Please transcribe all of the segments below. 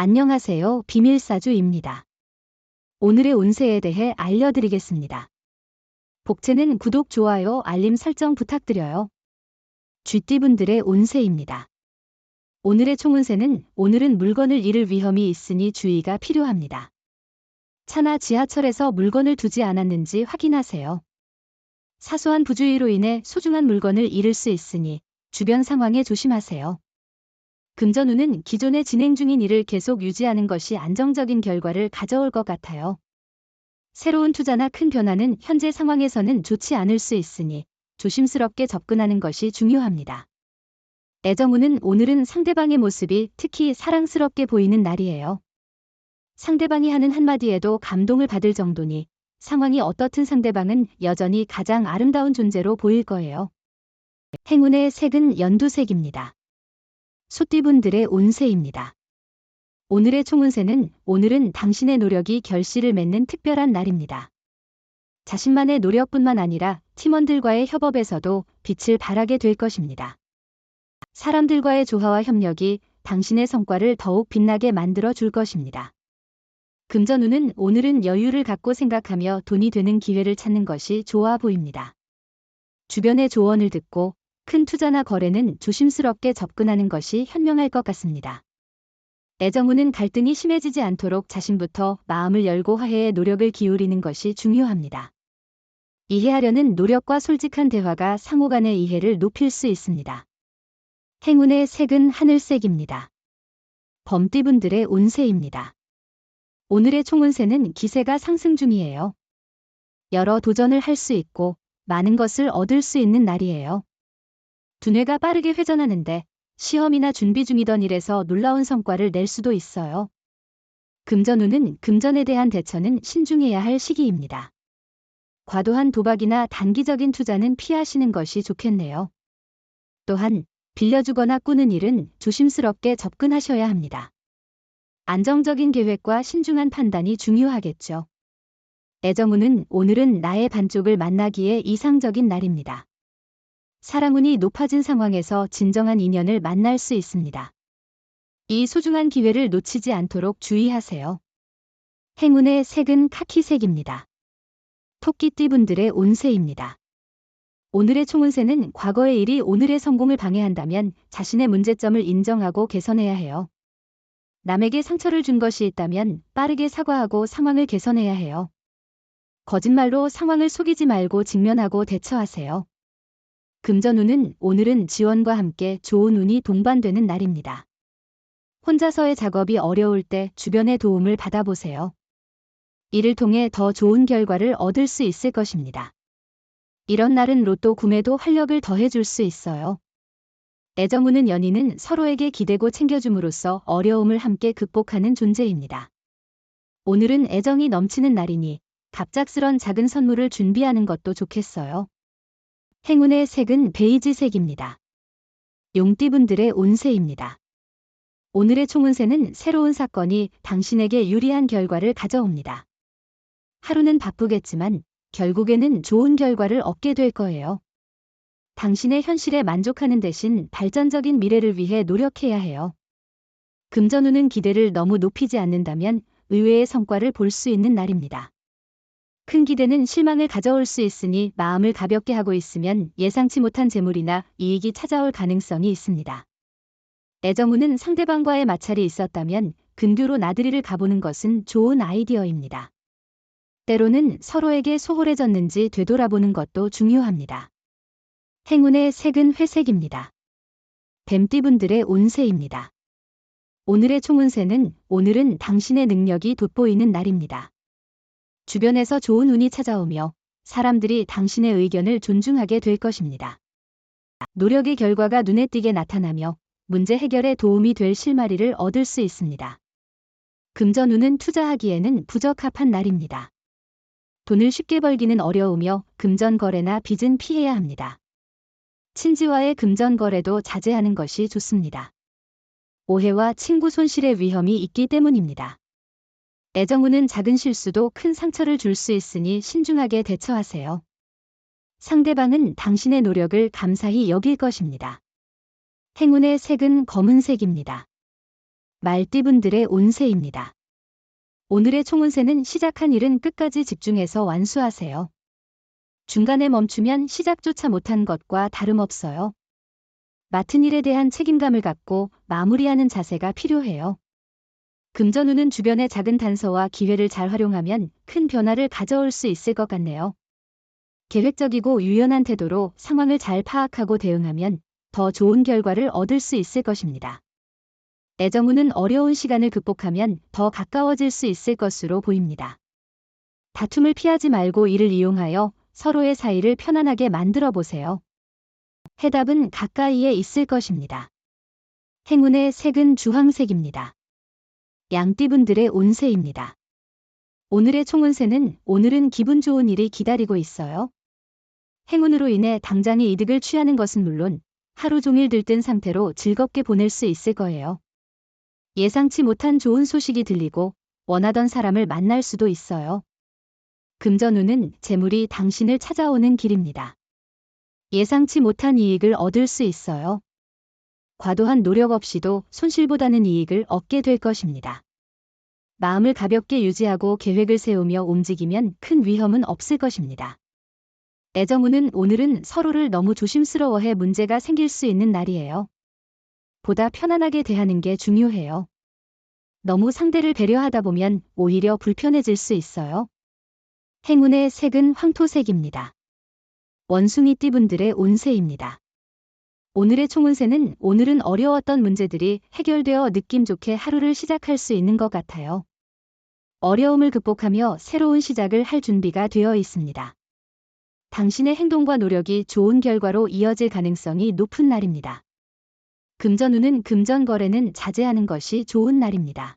안녕하세요. 비밀사주입니다. 오늘의 운세에 대해 알려드리겠습니다. 복채는 구독, 좋아요, 알림 설정 부탁드려요. 쥐띠분들의 운세입니다. 오늘의 총운세는 오늘은 물건을 잃을 위험이 있으니 주의가 필요합니다. 차나 지하철에서 물건을 두지 않았는지 확인하세요. 사소한 부주의로 인해 소중한 물건을 잃을 수 있으니 주변 상황에 조심하세요. 금전운은 기존에 진행 중인 일을 계속 유지하는 것이 안정적인 결과를 가져올 것 같아요. 새로운 투자나 큰 변화는 현재 상황에서는 좋지 않을 수 있으니 조심스럽게 접근하는 것이 중요합니다. 애정운은 오늘은 상대방의 모습이 특히 사랑스럽게 보이는 날이에요. 상대방이 하는 한마디에도 감동을 받을 정도니 상황이 어떻든 상대방은 여전히 가장 아름다운 존재로 보일 거예요. 행운의 색은 연두색입니다. 소띠분들의 운세입니다. 오늘의 총운세는 오늘은 당신의 노력이 결실을 맺는 특별한 날입니다. 자신만의 노력뿐만 아니라 팀원들과의 협업에서도 빛을 발하게 될 것입니다. 사람들과의 조화와 협력이 당신의 성과를 더욱 빛나게 만들어 줄 것입니다. 금전운은 오늘은 여유를 갖고 생각하며 돈이 되는 기회를 찾는 것이 좋아 보입니다. 주변의 조언을 듣고 큰 투자나 거래는 조심스럽게 접근하는 것이 현명할 것 같습니다. 애정운은 갈등이 심해지지 않도록 자신부터 마음을 열고 화해에 노력을 기울이는 것이 중요합니다. 이해하려는 노력과 솔직한 대화가 상호 간의 이해를 높일 수 있습니다. 행운의 색은 하늘색입니다. 범띠분들의 운세입니다. 오늘의 총운세는 기세가 상승 중이에요. 여러 도전을 할 수 있고 많은 것을 얻을 수 있는 날이에요. 두뇌가 빠르게 회전하는데 시험이나 준비 중이던 일에서 놀라운 성과를 낼 수도 있어요. 금전운은 금전에 대한 대처는 신중해야 할 시기입니다. 과도한 도박이나 단기적인 투자는 피하시는 것이 좋겠네요. 또한 빌려주거나 꾸는 일은 조심스럽게 접근하셔야 합니다. 안정적인 계획과 신중한 판단이 중요하겠죠. 애정운은 오늘은 나의 반쪽을 만나기에 이상적인 날입니다. 사랑운이 높아진 상황에서 진정한 인연을 만날 수 있습니다. 이 소중한 기회를 놓치지 않도록 주의하세요. 행운의 색은 카키색입니다. 토끼띠분들의 운세입니다. 오늘의 총운세는 과거의 일이 오늘의 성공을 방해한다면 자신의 문제점을 인정하고 개선해야 해요. 남에게 상처를 준 것이 있다면 빠르게 사과하고 상황을 개선해야 해요. 거짓말로 상황을 속이지 말고 직면하고 대처하세요. 금전운은 오늘은 지원과 함께 좋은 운이 동반되는 날입니다. 혼자서의 작업이 어려울 때 주변의 도움을 받아보세요. 이를 통해 더 좋은 결과를 얻을 수 있을 것입니다. 이런 날은 로또 구매도 활력을 더해줄 수 있어요. 애정우는 연인은 서로에게 기대고 챙겨줌으로써 어려움을 함께 극복하는 존재입니다. 오늘은 애정이 넘치는 날이니 갑작스런 작은 선물을 준비하는 것도 좋겠어요. 행운의 색은 베이지색입니다. 용띠분들의 운세입니다. 오늘의 총운세는 새로운 사건이 당신에게 유리한 결과를 가져옵니다. 하루는 바쁘겠지만 결국에는 좋은 결과를 얻게 될 거예요. 당신의 현실에 만족하는 대신 발전적인 미래를 위해 노력해야 해요. 금전운은 기대를 너무 높이지 않는다면 의외의 성과를 볼 수 있는 날입니다. 큰 기대는 실망을 가져올 수 있으니 마음을 가볍게 하고 있으면 예상치 못한 재물이나 이익이 찾아올 가능성이 있습니다. 애정우는 상대방과의 마찰이 있었다면 근교로 나들이를 가보는 것은 좋은 아이디어입니다. 때로는 서로에게 소홀해졌는지 되돌아보는 것도 중요합니다. 행운의 색은 회색입니다. 뱀띠분들의 운세입니다. 오늘의 총운세는 오늘은 당신의 능력이 돋보이는 날입니다. 주변에서 좋은 운이 찾아오며 사람들이 당신의 의견을 존중하게 될 것입니다. 노력의 결과가 눈에 띄게 나타나며 문제 해결에 도움이 될 실마리를 얻을 수 있습니다. 금전운은 투자하기에는 부적합한 날입니다. 돈을 쉽게 벌기는 어려우며 금전 거래나 빚은 피해야 합니다. 친지와의 금전 거래도 자제하는 것이 좋습니다. 오해와 친구 손실의 위험이 있기 때문입니다. 애정우는 작은 실수도 큰 상처를 줄 수 있으니 신중하게 대처하세요. 상대방은 당신의 노력을 감사히 여길 것입니다. 행운의 색은 검은색입니다. 말띠분들의 운세입니다. 오늘의 총운세는 시작한 일은 끝까지 집중해서 완수하세요. 중간에 멈추면 시작조차 못한 것과 다름없어요. 맡은 일에 대한 책임감을 갖고 마무리하는 자세가 필요해요. 금전운은 주변의 작은 단서와 기회를 잘 활용하면 큰 변화를 가져올 수 있을 것 같네요. 계획적이고 유연한 태도로 상황을 잘 파악하고 대응하면 더 좋은 결과를 얻을 수 있을 것입니다. 애정운은 어려운 시간을 극복하면 더 가까워질 수 있을 것으로 보입니다. 다툼을 피하지 말고 이를 이용하여 서로의 사이를 편안하게 만들어 보세요. 해답은 가까이에 있을 것입니다. 행운의 색은 주황색입니다. 양띠분들의 운세입니다. 오늘의 총운세는 오늘은 기분 좋은 일이 기다리고 있어요. 행운으로 인해 당장의 이득을 취하는 것은 물론 하루 종일 들뜬 상태로 즐겁게 보낼 수 있을 거예요. 예상치 못한 좋은 소식이 들리고 원하던 사람을 만날 수도 있어요. 금전운은 재물이 당신을 찾아오는 길입니다. 예상치 못한 이익을 얻을 수 있어요. 과도한 노력 없이도 손실보다는 이익을 얻게 될 것입니다. 마음을 가볍게 유지하고 계획을 세우며 움직이면 큰 위험은 없을 것입니다. 애정운은 오늘은 서로를 너무 조심스러워해 문제가 생길 수 있는 날이에요. 보다 편안하게 대하는 게 중요해요. 너무 상대를 배려하다 보면 오히려 불편해질 수 있어요. 행운의 색은 황토색입니다. 원숭이 띠분들의 운세입니다. 오늘의 총운세는 오늘은 어려웠던 문제들이 해결되어 느낌 좋게 하루를 시작할 수 있는 것 같아요. 어려움을 극복하며 새로운 시작을 할 준비가 되어 있습니다. 당신의 행동과 노력이 좋은 결과로 이어질 가능성이 높은 날입니다. 금전운은 금전 거래는 자제하는 것이 좋은 날입니다.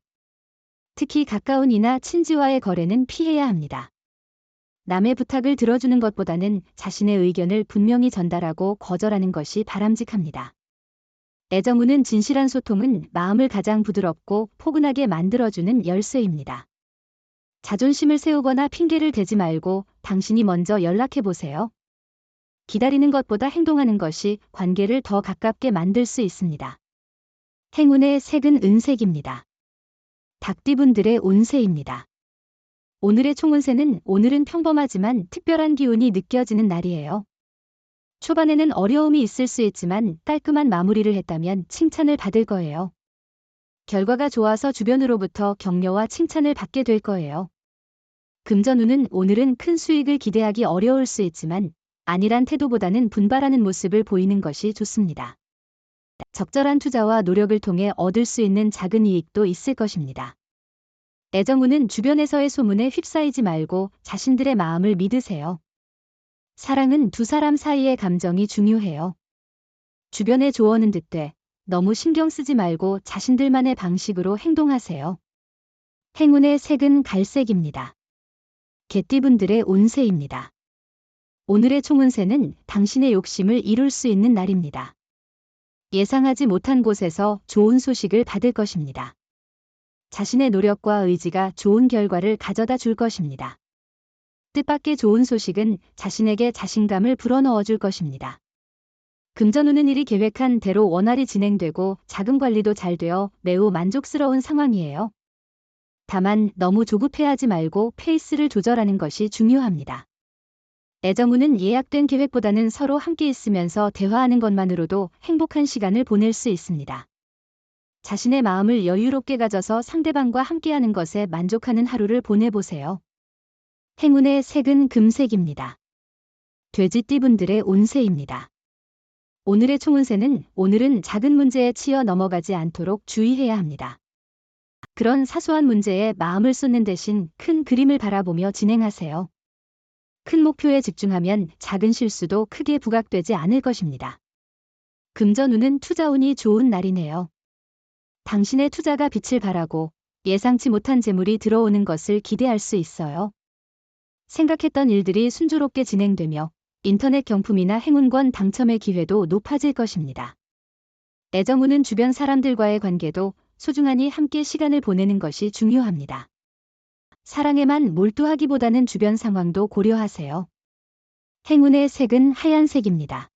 특히 가까운 이나 친지와의 거래는 피해야 합니다. 남의 부탁을 들어주는 것보다는 자신의 의견을 분명히 전달하고 거절하는 것이 바람직합니다. 애정운은 진실한 소통은 마음을 가장 부드럽고 포근하게 만들어주는 열쇠입니다. 자존심을 세우거나 핑계를 대지 말고 당신이 먼저 연락해 보세요. 기다리는 것보다 행동하는 것이 관계를 더 가깝게 만들 수 있습니다. 행운의 색은 은색입니다. 닭띠분들의 운세입니다. 오늘의 총운세는 오늘은 평범하지만 특별한 기운이 느껴지는 날이에요. 초반에는 어려움이 있을 수 있지만 깔끔한 마무리를 했다면 칭찬을 받을 거예요. 결과가 좋아서 주변으로부터 격려와 칭찬을 받게 될 거예요. 금전운은 오늘은 큰 수익을 기대하기 어려울 수 있지만 안일한 태도보다는 분발하는 모습을 보이는 것이 좋습니다. 적절한 투자와 노력을 통해 얻을 수 있는 작은 이익도 있을 것입니다. 애정운은 주변에서의 소문에 휩싸이지 말고 자신들의 마음을 믿으세요. 사랑은 두 사람 사이의 감정이 중요해요. 주변의 조언은 듣되 너무 신경 쓰지 말고 자신들만의 방식으로 행동하세요. 행운의 색은 갈색입니다. 개띠분들의 운세입니다. 오늘의 총운세는 당신의 욕심을 이룰 수 있는 날입니다. 예상하지 못한 곳에서 좋은 소식을 받을 것입니다. 자신의 노력과 의지가 좋은 결과를 가져다 줄 것입니다. 뜻밖의 좋은 소식은 자신에게 자신감을 불어넣어 줄 것입니다. 금전운은 일이 계획한 대로 원활히 진행되고 자금 관리도 잘 되어 매우 만족스러운 상황이에요. 다만 너무 조급해하지 말고 페이스를 조절하는 것이 중요합니다. 애정운은 예약된 계획보다는 서로 함께 있으면서 대화하는 것만으로도 행복한 시간을 보낼 수 있습니다. 자신의 마음을 여유롭게 가져서 상대방과 함께하는 것에 만족하는 하루를 보내보세요. 행운의 색은 금색입니다. 돼지띠분들의 운세입니다. 오늘의 총운세는 오늘은 작은 문제에 치여 넘어가지 않도록 주의해야 합니다. 그런 사소한 문제에 마음을 쏟는 대신 큰 그림을 바라보며 진행하세요. 큰 목표에 집중하면 작은 실수도 크게 부각되지 않을 것입니다. 금전운은 투자운이 좋은 날이네요. 당신의 투자가 빛을 발하고 예상치 못한 재물이 들어오는 것을 기대할 수 있어요. 생각했던 일들이 순조롭게 진행되며 인터넷 경품이나 행운권 당첨의 기회도 높아질 것입니다. 애정운은 주변 사람들과의 관계도 소중하니 함께 시간을 보내는 것이 중요합니다. 사랑에만 몰두하기보다는 주변 상황도 고려하세요. 행운의 색은 하얀색입니다.